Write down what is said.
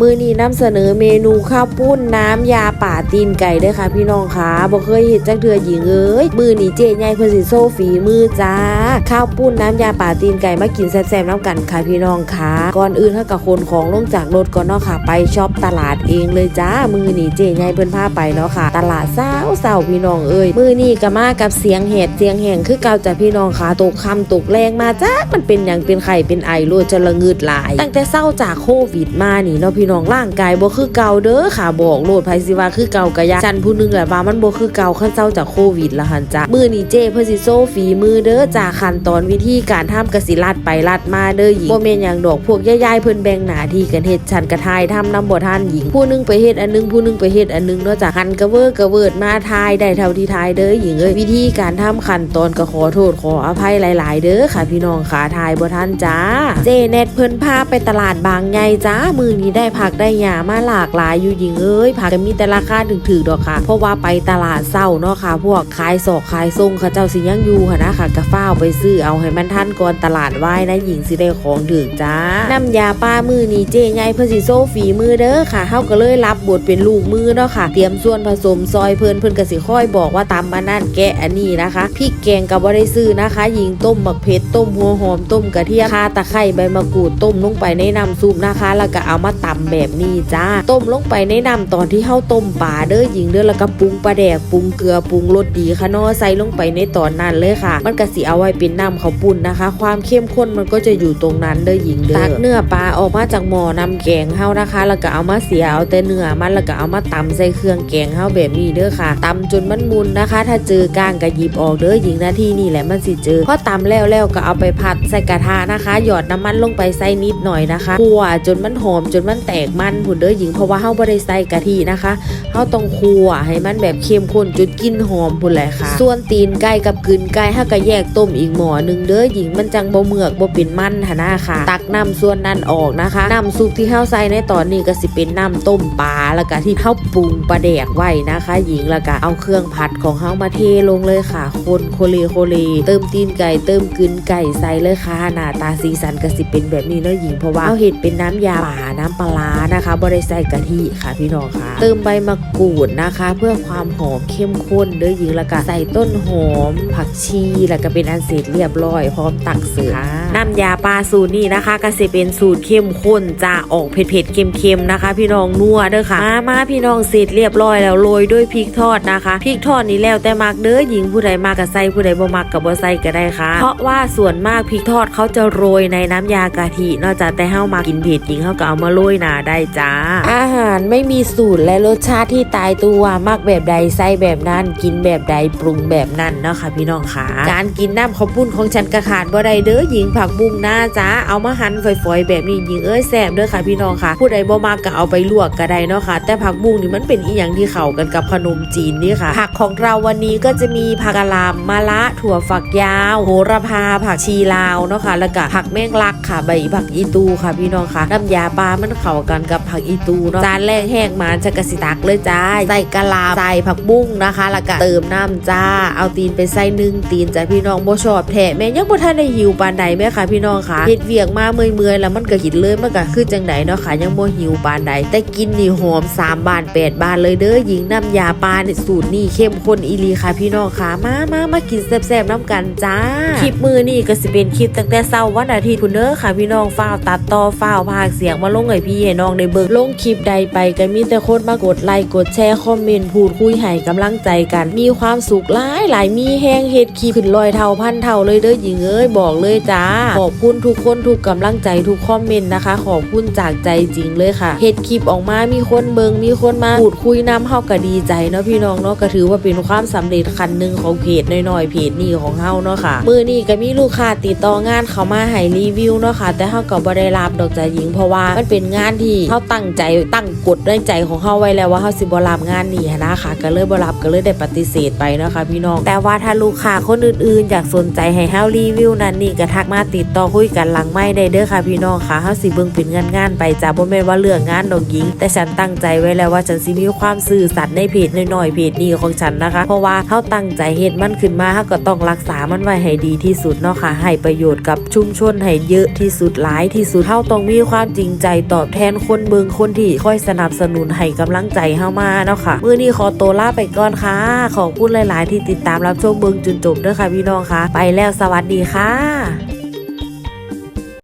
มือนี้นำเสนอเมนูข้าวปุ้นน้ำยาป่าตีนไก่ด้อค่ะ พี่น้องค่ะบ่เคยเห็นจักเทือหญิงเอ้ยมือนี้เจ๊ใหญ่เพิ่นสิโซฝีมือจ้า ข้าวปุ้นน้ำยาป่าตีนไก่มากินแซ่บๆน้ำกันค่ะพี่น้องค่ะก่อนอื่นเฮากับคนของลงจากรถก่อนเนาะค่ะ ไปช็อปตลาดเองเลยจ้า มือนี้เจ๊ใหญ่เพิ่นพาไปเนาะค่ะ ตลาดเศร้าเศร้าพี่น้องเอ้ยมือนี้ก็มากับเสียงเห็ดเสียงแห่งคือเก่าจ้ะพี่น้องค่ะตกค่ำตกแรงมาจ้ามันเป็นหยังเป็นไข่เป็นไอโลดจะละงืดหลาย ตั้งแต่เศร้าจากโควิดมานี่เนาะพี่น้องร่างกายบ่คือเก่าเด้อค่ะบอกโลดไผสิว่าคือเก่ากะยะฉันผู้หนึงแหละว่ามันบ่คือเก่าขั้นเศร้าจากโควิดละหันจ้ะมือนี้เจ้เพิ่นสิโซฝีมือเด้อจากขั้นตอนวิธีการทำกสิลัดไปลัดมาเด้อหญิงบ่แม่นหยังดอกพวกยายๆเพิ่นแบ่งหน้าที่กันเฮ็ดฉันกระทายทำนำบ่ทันหญิง ผู้หนึงไปเฮ็ดอันหนึงผู้หนึงไปเฮ็ดอันหนึงเนาะจ้ะหันกระเวิร์กระเวิร์ดมาทายได้เท่าที่ทายเด้อหญิงเอ้ยวิธีการทำขั้นตอนก็ขอโทษขออภัยหลาย ๆ เด้อค่ะพี่น้องค่ะทายบ่ทันจ้าเจเน็ตเพิ่นพาไปตลาดบางใหญ่จ้ามือนี้ได้ผักได้หยามาหลากหลายอยู่หญิงเอ้ยผักก็มีแต่ราคาถึกๆดอกค่ะ เพราะว่าไปตลาดเศร้าเนาะค่ะ พวกขายศอกขายทรงเขาเจ้าสิยังอยู่ค่ะนะค่ะกระฟ้าไปซื้อเอาให้มันทันก่อนตลาดไหว้นะหญิงสิได้ของถึกจ้าน้ำยาป้ามือนี้เจใหญ่เพิ่นสิโซฝีมือเด้อค่ะเฮาก็เลยรับบทเป็นลูกมือเนาะค่ะ เตรียมส่วนผสมซอยเพลินเพลินก็สิค่อยบอกว่าตำมานั่นแกะอันนี้นะคะพริกแกงก็บ่ได้ซื้อนะคะ หญิงต้มบักเผ็ดต้มหัวหอมต้มกระเทียมข่าตะไคร้ใบมะกรูดต้มลงไปในน้ำซุปนะคะ แล้วก็เอามาตำแบบนี้จ้าต้มลงไปในน้ำตอนที่เฮาต้มปลาเด้อหญิงเด้อแล้วก็ปรุงปลาแดกปรุงเกลือปรุงรสดีค่ะเนาะใส่ลงไปในตอนนั้นเลยค่ะ มันก็สิเอาไว้เป็นน้ำข้าวปุ้นนะคะ ความเข้มข้นมันก็จะอยู่ตรงนั้นเด้อหญิงเด้อตักเนื้อปลาออกมาจากหม้อน้ำแกงเฮานะคะ แล้วก็เอามาเสียเอาแต่เนื้อมันแล้วก็เอามาตำใส่เครื่องแกงเฮาแบบนี้เด้อค่ะตำจนมันมุนนะคะ ถ้าเจอกลางก็หยิบออกเด้อหญิงหน้าที่นี่แหละมันสิเจอพอตำแล้วแล้วก็เอาไปผัดใส่กระทะนะคะ หยอดน้ำมันลงไปใส่นิดหน่อยนะคะคั่วจนมันหอมจนมันแตกมันผุนเด้อหญิงเพราะว่าเฮาบ่ได้ใส่กะทินะคะเฮาต้องคั่วให้มันแบบเข้มข้นจนกลินหอมพุ่นแหละค่ะ ส่วนตีนไก่กับกลืนไก่เฮาก็แยกต้มอีกหม้อนึงเด้อหญิงมันจังบ่เมือกบ่เป็นมันหนนะค่ะ ตักน้ำส่วนนั้นออกนะคะน้ำซุปที่เฮาใส่ในตอนนี้ก็สิเป็นน้ำต้มปลาแล้วก็ที่เฮาปรุงปลาแดกไว้นะคะ หญิงแล้วก็เอาเครื่องผัดของเฮามาเทลงเลยค่ะ คนโคเลโคเลเติมตีนไก่เติมกลืนไก่ใส่เลยค่ะหน้าตาสีสันก็สิเป็นแบบนี้เนาะหญิงเพราะว่าเฮาเห็ดเป็นน้ำยาป่าน้ำปลานะคะบ่ได้ใส่กะทิค่ะพี่น้องค่ะ เติมใบมะกรูดนะคะ เพื่อความหอมเข้มข้นเด้อหญิงแล้วก็ใส่ต้นหอม ผักชีแล้วก็เป็นอันเสร็จเรียบร้อย พร้อมตักเสิร์ฟน้ำยาปลาสูตรนี้นะคะก็สิเป็นสูตรเข้มข้นจะออกเผ็ดๆเค็มๆนะคะ พี่น้องนัวเด้อค่ะมามาพี่น้องเสร็จเรียบร้อยแล้วโรยด้วยพริกทอดนะคะพริกทอดนี้แล้วแต่มักเด้อหญิงผู้ใดมากกับใส่ผู้ใดบ่มักกับบ่ใส่ก็ได้ค่ะ เพราะว่าส่วนมากพริกทอดเขาจะโรยในน้ำยากะทินอกจากแต่เฮามากินเผ็ดหญิงเฮาก็เอามาโรยน้าได้จ้า อาหารไม่มีสูตรและรสชาติที่ตายตัวมักแบบใดใส่แบบนั้นกินแบบใดปรุงแบบนั้นเนาะค่ะพี่น้องค่ะ การกินน้ำข้าวปุ้นของฉันกระขาดบ่ได้เด้อหญิงผักบุ้งหน้าจ้าเอามาหั่นฝอยๆแบบนี้หญิงเอ้ยแซ่บเด้อค่ะพี่น้องค่ะ ผู้ใดบ่มากก็เอาไปลวกก็ได้เนาะค่ะ แต่ผักบุ้งนี่มันเป็นอีหยังที่เข้ากันกับขนมจีนนี่ค่ะ ผักของเราวันนี้ก็จะมีผักกะหล่ำมะละถั่วฝักยาว โหระพาผักชีลาวเนาะค่ะ แล้วก็ผักแมงลักค่ะใบผักอีตูค่ะพี่น้องค่ะน้ำยาปลามันเข้ากันกับผักอีตูเนาะจานแรกแห้งมาจะกะสิตักเลยจ้าใส่กะหล่ำใส่ผักบุ้งนะคะ แล้วก็เติมน้ำจ้า เอาตีนไปใส่หนึ่งตีนจ้ะพี่น้องบ่ชอบแท้แม่ยังบ่ทันได้หิวปานใดแม่ค่ะพี่น้องค่ะเฮ็ดเวียกมาเมื่อยๆแล้วมันก็กินเลยมันก็คือจังไดเนาะค่ะยังบ่หิวปานใดแต่กินนี่หอม3บาน8บานเลยเด้อหญิงน้ำยาปลาเนี่ยสูตรนี่เข้มข้นอีลีค่ะพี่น้องค่ะมามามากินแซ่บๆน้ำกันจ้าคลิปมือนี่ก็สิเป็นคลิปตั้งแต่เช้าวันอาทิตย์คุณเด้อค่ะพี่น้องฟ้าวตัดต่อฟ้าวพากเสียงมาลงให้พี่ให้น้องได้เบิ่งลงคลิปใดไปก็มีแต่คนมากดไลค์กดแชร์คอมเมนต์พูดคุยให้กำลังใจกัน มีความสุขหลายหลายมีแห้งเฮ็ดคลิปขึ้นลอยเท่าพันเท่าเลยเด้อหญิงเอ้ยบอกเลยจ้าขอบคุณทุกคนทุกกำลังใจทุกคอมเมนต์นะคะ ขอบคุณจากใจจริงเลยค่ะเฮ็ดคลิปออกมามีคนเบิงมีคนมาพูดคุยนำเฮาก็ดีใจเนาะพี่น้องเนาะก็ถือว่าเป็นความสำเร็จขั้นหนึ่งของเพจน้อยๆเพจนี้ของเฮาเนาะค่ะมือนี้ก็มีลูกค้าติดต่องานเขามาให้รีวิวเนาะค่ะแต่เฮาก็บ่ได้รับดอกจ้าหญิงเพราะว่ามันเป็นงานที่เฮาตั้งใจตั้งกฎในใจของเฮาไว้แล้วว่าเฮาสิบรับงานนี้นะคะก็เลยบรับก็เลยได้ปฏิเสธไปนะคะพี่น้อง แต่ว่าถ้าลูกค้าคนอื่นๆ อยากสนใจให้เฮารีวิวนั่นนี่ก็ทักมาติดต่อคุยกันหลังไม้ได้เด้อค่ะพี่น้องค่ะเฮาสิเบิ่งเป็นงานงานไปจ้าบ่แม่นว่าเรืองงานดอกหญิง แต่ฉันตั้งใจไว้แล้วว่าฉันสิมีความซื่อสัตย์ในเพจน้อยๆเพจนี้ของฉันนะคะ เพราะว่าเฮาตั้งใจเฮ็ดมันขึ้นมาเฮาก็ต้องรักษามันไว้ให้ดีที่สุดเนาะค่ะให้ประโยชน์กับชุมชนให้เยอะที่สุดหลายที่สุดเฮาต้องมีความจริงใจตอบแทนนคนเบิงคนที่คอยสนับสนุนให้กำลังใจเฮามาเนาะค่ะมื้อนี้ขอตัวลาไปก่อนค่ะ ขอบคุณหลาย ๆ ที่ติดตามรับชมเบิงจนจบเด้อค่ะพี่น้องค่ะ ไปแล้วสวัสดีค่ะ